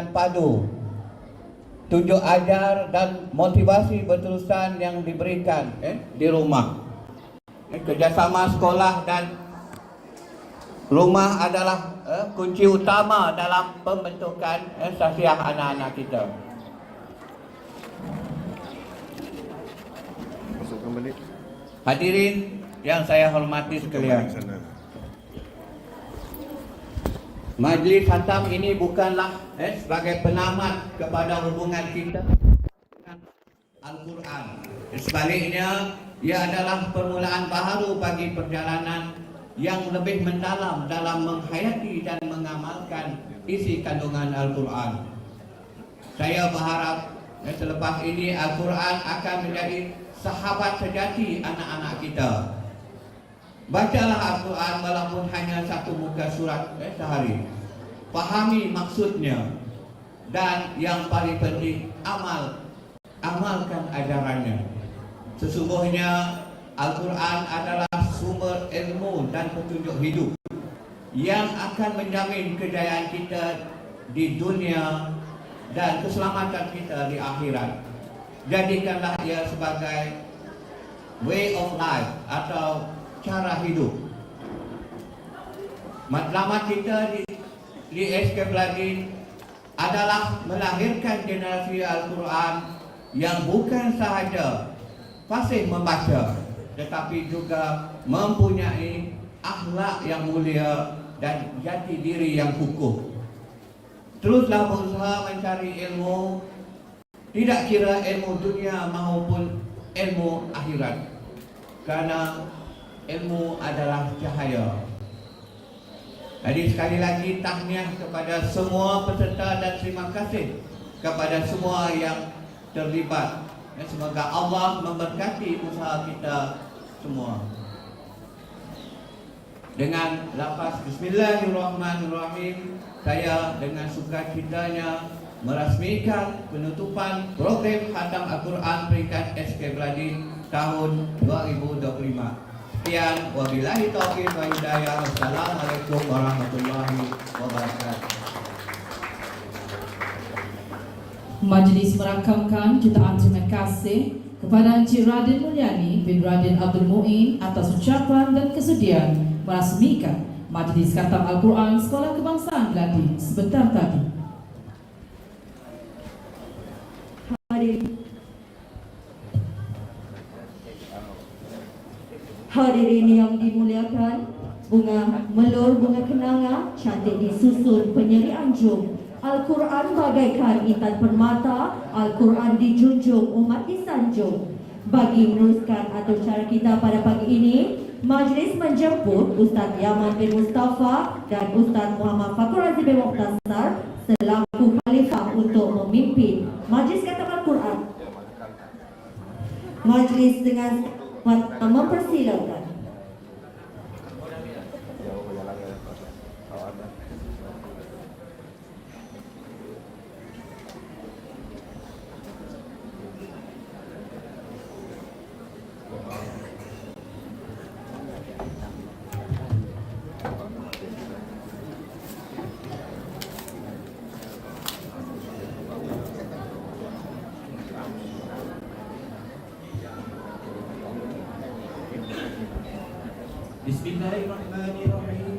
dengan padu tunjuk ajar dan motivasi berterusan yang diberikan eh, di rumah. Eh, kerjasama sekolah dan rumah adalah eh, kunci utama dalam pembentukan eh, sasiah anak-anak kita. Hadirin yang saya hormati sekalian. Majlis Hatam ini bukanlah eh, sebagai penamat kepada hubungan kita dengan Al-Quran. Sebaliknya, ia adalah permulaan baharu bagi perjalanan yang lebih mendalam dalam menghayati dan mengamalkan isi kandungan Al-Quran. Saya berharap eh, selepas ini Al-Quran akan menjadi sahabat sejati anak-anak kita. Bacalah Al-Quran walaupun hanya satu muka surat eh, sehari. Fahami maksudnya dan yang paling penting amal amalkan ajarannya. Sesungguhnya Al-Quran adalah sumber ilmu dan petunjuk hidup yang akan menjamin kejayaan kita di dunia dan keselamatan kita di akhirat. Jadikanlah ia sebagai way of life atau cara hidup. Matlamat kita di, di SK Bladin adalah melahirkan generasi Al-Quran yang bukan sahaja fasih membaca tetapi juga mempunyai akhlak yang mulia dan jati diri yang kukuh. Teruslah berusaha mencari ilmu tidak kira ilmu dunia maupun ilmu akhirat karena ilmu adalah cahaya. Jadi sekali lagi tahniah kepada semua peserta dan terima kasih kepada semua yang terlibat. Dan semoga Allah memberkati usaha kita semua. Dengan lafaz Bismillahirrahmanirrahim, saya dengan sukacitanya merasmikan penutupan program Khatam Al-Quran peringkat SK Bladin tahun 2025. Sekian, wabillahi taufiq wa hidayah. Wassalamualaikum warahmatullahi wabarakatuh. Majlis merakamkan jutaan terima kasih kepada Encik Radin Mulyani bin Radin Abdul Muin atas ucapan dan kesudian merasmikan Majlis Khatam Al-Quran Sekolah Kebangsaan Gladin sebentar tadi. Hadirin Hadirin yang dimuliakan Bunga melur bunga kenanga Cantik disusun penyeri anjung Al-Quran bagaikan intan permata Al-Quran dijunjung umat disanjung Bagi meneruskan atur cara kita pada pagi ini Majlis menjemput Ustaz Yaman bin Mustafa dan Ustaz Muhammad Fakur Aziz bin Muhtasar selaku khalifah untuk memimpin Majlis Kata Al-Quran. Majlis dengan What, Ma'am Priscilla, الرحمن الرحيم.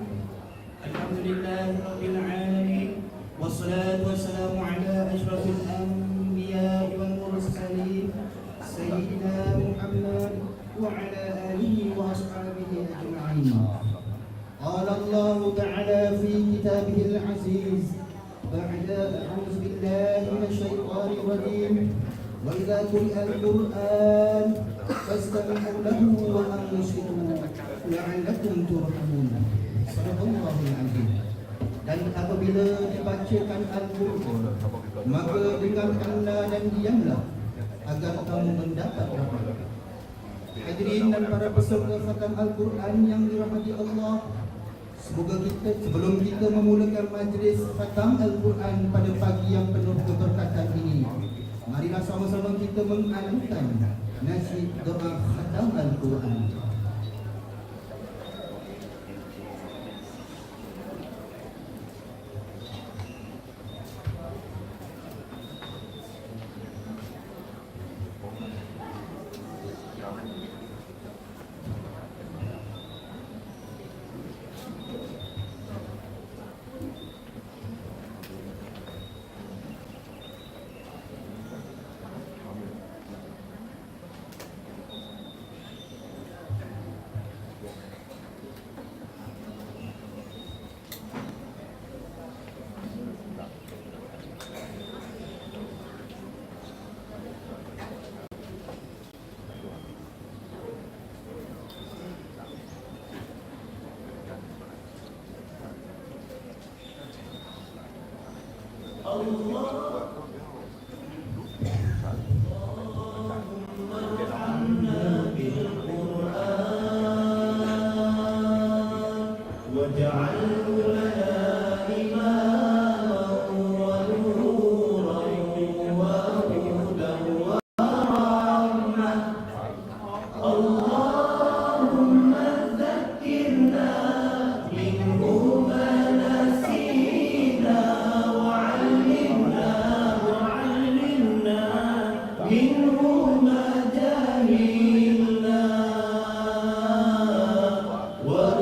الحمد لله رب العالمين والصلاة والسلام على أشرف الأنبياء والمرسلين سيدنا محمد وعلى آله وأصحابه أجمعين. قال الله تعالى في كتابه العزيز بعد أعوذ بالله من الشيطان الرجيم وإذا قرئ القرآن فاستمعوا له وأنصتوا. la'allakum turhamun. Sallallahu alaihi dan apabila dibacakan al-qur'an maka dengarkanlah dan diamlah agar kamu mendapat rahmat. Hadirin dan para peserta khatam al-qur'an yang dirahmati Allah semoga kita sebelum kita memulakan majlis khatam al-qur'an pada pagi yang penuh keberkatan ini marilah sama-sama kita mengalunkan nasi doa khatam al-qur'an. Allah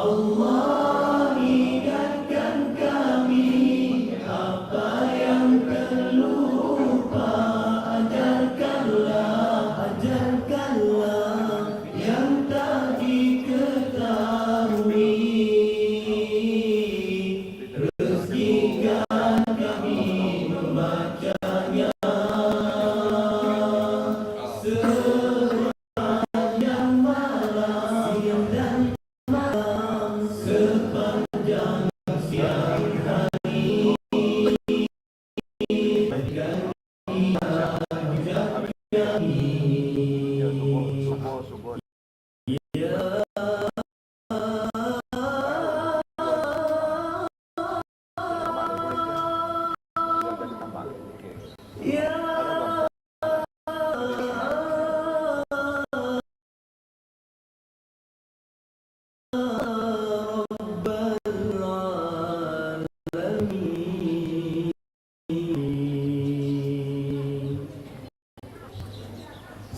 Allah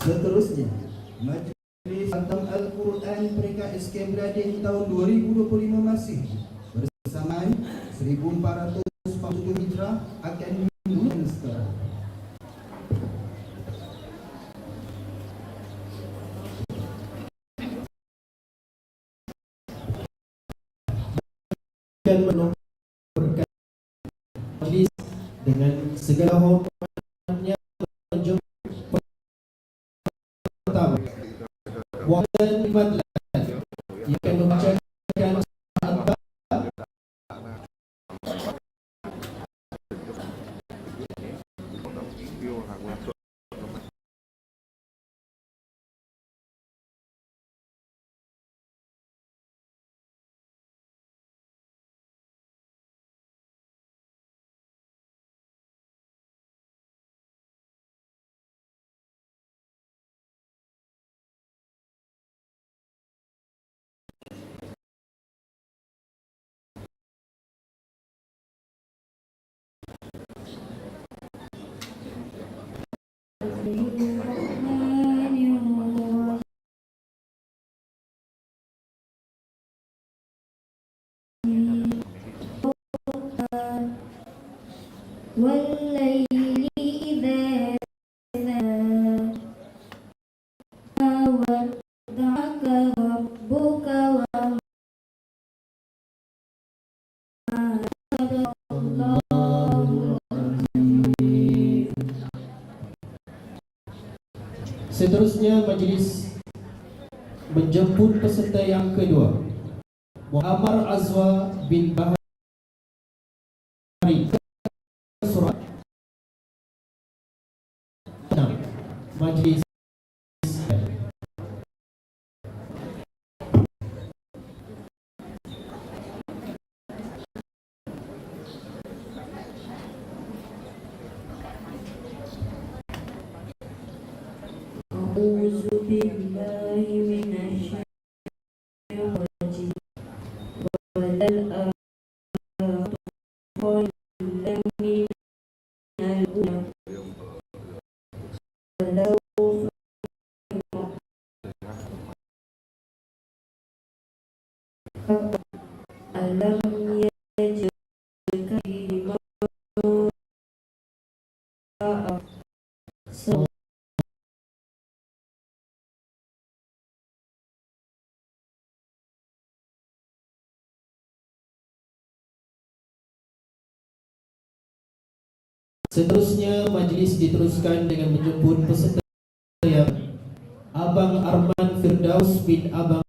Seterusnya, Majlis Khatam Al-Quran Peringkat SK Beradin tahun 2025 masih bersamaan 1447 Hijrah akan dimulakan sekarang. dan menomorkan majlis dengan segala hormatnya والليل إذا سجى ما ودعك ربك وما صدق الله Seterusnya majlis menjemput peserta yang kedua Muhammad Azwa bin Bahari وللآخرة خير من الأولى Alam yajidka bima So Seterusnya majlis diteruskan dengan menjemput peserta yang Abang Arman Firdaus bin Abang